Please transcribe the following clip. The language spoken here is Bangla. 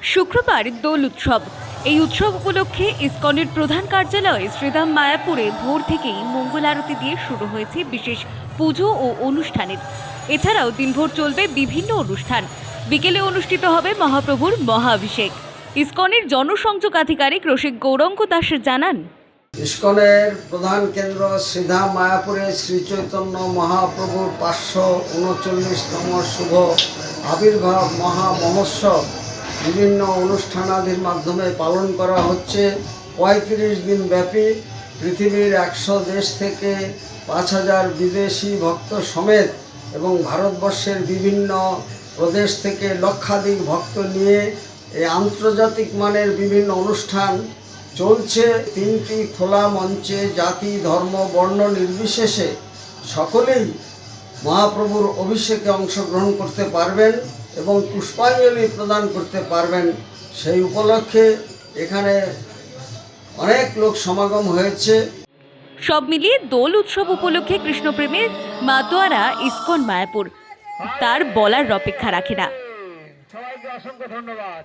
শুক্রবার দোল উৎসব। এই উৎসব উপলক্ষে ইসকনের প্রধান কার্যালয় শ্রীধাম মায়াপুরে ভোর থেকেই মঙ্গল আরতি দিয়ে শুরু হয়েছে বিশেষ পুজো ও অনুষ্ঠানের। এছাড়াও দিনভর চলবে বিভিন্ন অনুষ্ঠান। বিকেলে অনুষ্ঠিত হবে মহাপ্রভুর মহাভিষেক। ইসকনের জনসংযোগ আধিকারিক রসিক গৌরঙ্গ দাস জানান। ইস্কনের প্রধান কেন্দ্র শ্রীধাম মায়াপুরে শ্রী চৈতন্য মহাপ্রভুর পাঁচশো উনচল্লিশতম শুভ আবির্ভাব মহা মহোৎসব। বিভিন্ন অনুষ্ঠানাদির মাধ্যমে পালন করা হচ্ছে। পঁয়ত্রিশ দিন ব্যাপী পৃথিবীর একশো দেশ থেকে পাঁচ হাজার বিদেশি ভক্ত সমেত এবং ভারতবর্ষের বিভিন্ন প্রদেশ থেকে লক্ষাধিক ভক্ত নিয়ে এই আন্তর্জাতিক মানের বিভিন্ন অনুষ্ঠান চলছে। তিনটি খোলা মঞ্চে জাতি, ধর্ম, বর্ণ নির্বিশেষে সকলেই মহাপ্রভুর অভিষেকে অংশগ্রহণ করতে পারবেন এবং পুষ্পাঞ্জলি প্রদান করতে পারবেন। সেই উপলক্ষে এখানে অনেক লোক সমাগম হয়েছে। সব মিলিয়ে দোল উৎসব উপলক্ষে কৃষ্ণপ্রেমের মাতোয়ারা ইস্কন মায়াপুর। তার বলার অপেক্ষা রাখে না। সবাইকে অসংখ্য ধন্যবাদ।